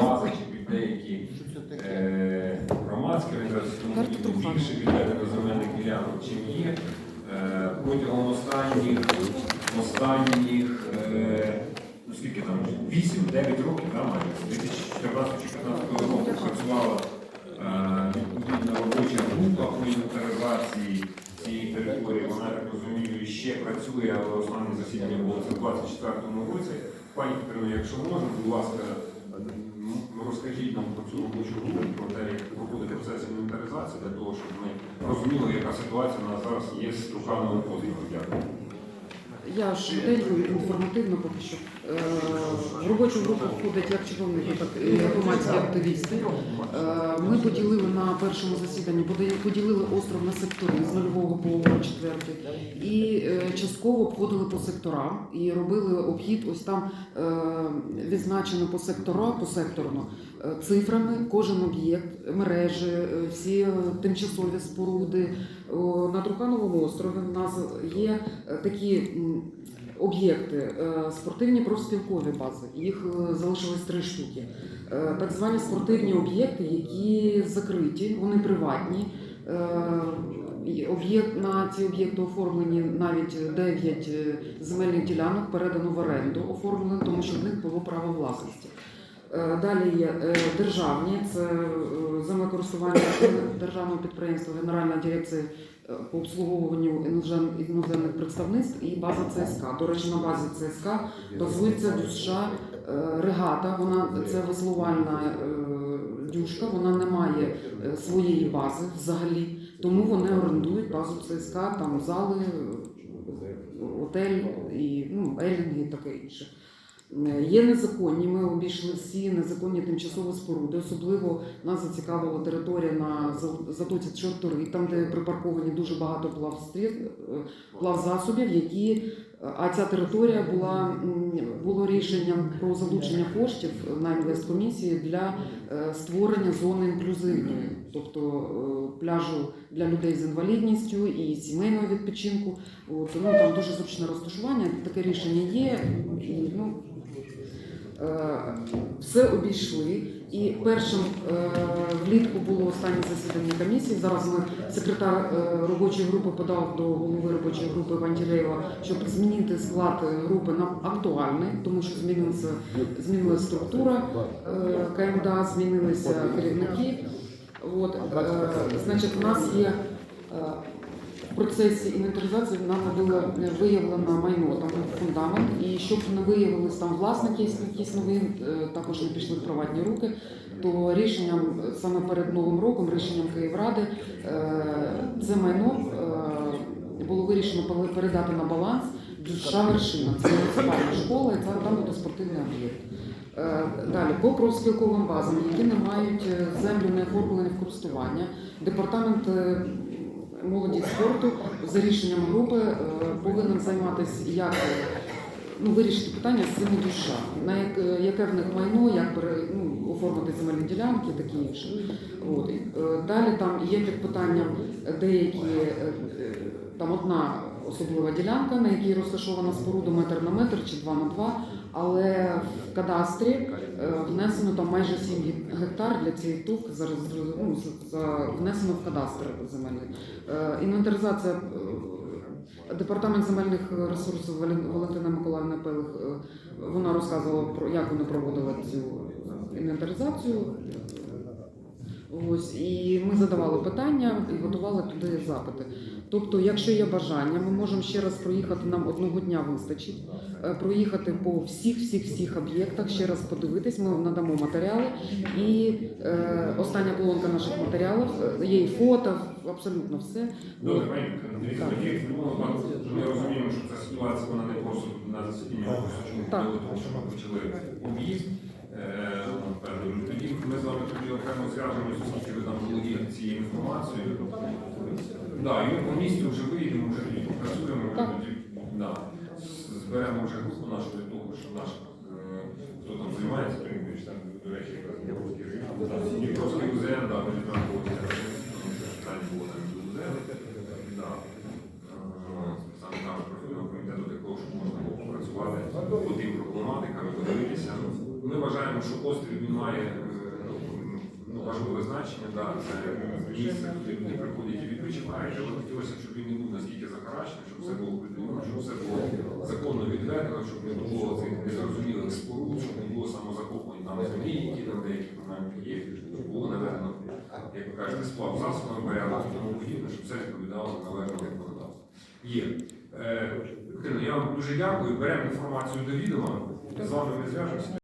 бази, чи під деякі е, громадські організації, тому більше відведено земельних ділянок, чим є. Е, Протягом останніх, останніх е, ну скільки там, 8-9 років, да, майже, з 2014-2015 року працювала е, відповідна робоча група по інвентаризації ще працює, але останнє засідання було це в 24-му році. Пані Петрино, якщо можна, будь ласка, розкажіть нам про цю робочу групу, про те, як проходить процес інвентаризації, для того, щоб ми розуміли, яка ситуація у нас зараз є з руками позовом. Дякую. Я швиденько інформативно поки що. Е, В робочу групу входять як чиновники, так і громадські активісти. Е, Ми поділили на першому засіданні, поділили остров на сектори з нульового по четвертий і е, частково обходили по секторам і робили обхід. Ось там відзначено по сектора, по секторно цифрами, кожен об'єкт, мережі, всі тимчасові споруди. На Трухановому острові в нас є такі об'єкти, е, спортивні профспілкові бази. Їх е, залишилось три штуки. Е, Так звані спортивні об'єкти, які закриті, вони приватні. Об'єкт на ці об'єкти оформлені навіть 9 земельних ділянок передано в оренду оформлено, тому що в них було право власності. Е, Далі є е, державні, це е, землекористування державного підприємства, Генеральна дирекція по обслуговуванню іноземних представництв і база ЦСК. До речі, на базі ЦСК базується е, регата. Вона це веслувальна дюшка, вона не має своєї бази взагалі, тому вони орендують базу ЦСК, там зали, готель і ну, елінги таке інше. Е, Є незаконні. Ми обійшли всі незаконні тимчасові споруди. Особливо нас зацікавила територія на затоці Чортори, там, де припарковані дуже багато плавстріт, е, плавзасобів, які а ця територія була було рішенням про залучення коштів на інвесткомісії для е, створення зони інклюзивної, тобто е, пляжу для людей з інвалідністю і сімейного відпочинку. От, ну, там дуже зручне розташування, таке рішення є. І, ну, Е, Все обійшли. І першим е, влітку було останнє засідання комісії. Зараз ми секретар е, робочої групи подав до голови робочої групи Вантілеєва, щоб змінити склад е, групи на актуальний, тому що змінилася змінилася структура е, КМДА, змінилися керівники. От, е, значить, у нас є е, процесі інвентаризації нам було виявлено майно, там фундамент, і щоб не виявились там власники якісь нові, е, також не пішли в приватні руки, то рішенням е, саме перед новим роком, рішенням Київради, е, це майно е, було вирішено передати на баланс душа вершина. Це муніципальна школа, і там буде спортивний об'єкт. Е, Далі по профспілковим базам, які не мають е, землю не оформлені в користування. Департамент е, молоді спорту за рішенням групи е, повинен займатися як ну, вирішити питання з цими душа, на як, е, яке в них майно, як ну, оформити земельні ділянки, такі інше. От. е, Далі там є під питанням деякі е, там одна особлива ділянка, на якій розташована споруда метр на метр чи два на два, але в кадастрі внесено там майже 7 гектар для цієї тувки зараз ну, внесено в кадастр земельний. Інвентаризація департамент земельних ресурсів Валентина Миколаївна Пелих, е, вона розказувала про як вони проводили цю інвентаризацію. Ось і ми задавали питання і готували туди запити. Тобто, якщо є бажання, ми можемо ще раз проїхати. Нам одного дня вистачить е, проїхати по всіх, всіх, всіх об'єктах, ще раз подивитись. Ми надамо матеріали. І остання колонка наших матеріалів е, є і фото, абсолютно все. Добре, пані дивіться, тоді в будь-якому випадку ми розуміємо, що ця ситуація вона не просто на засіданні, а просто чому Так. подали, тому що ми почали об'їзд. Е, Тоді ми з вами тоді окремо зв'яжемося, оскільки ви там володієте цією інформацією. Да, і ми по місті вже виїдемо, вже тоді попрацюємо, ми Так. тоді да, зберемо вже групу нашу для того, щоб наш, е, хто там займається, Приймович, там, до речі, Дніпровський район, Дніпровський музей, да, ми там поводиться, питання було там. Е, Саме наш профільного комітету для того, щоб можна було попрацювати по тим проблематикам, подивитися. Ми вважаємо, що острів він має е, ну, важливе значення, да, це місце, куди люди приходять і відпочивають, але хотілося, щоб він не був настільки захаращений, щоб все було придумано, щоб все було законно щоб не було цих незрозумілих споруд, щоб не було самозахоплень там землі, які там деякі моменти є, щоб було наведено, як ви кажете, сплав засобами порядок і тому подібне, щоб все відповідало належному законодавству. Є. Е, я вам дуже дякую. Беремо інформацію до відома. З вами ми зв'яжемося.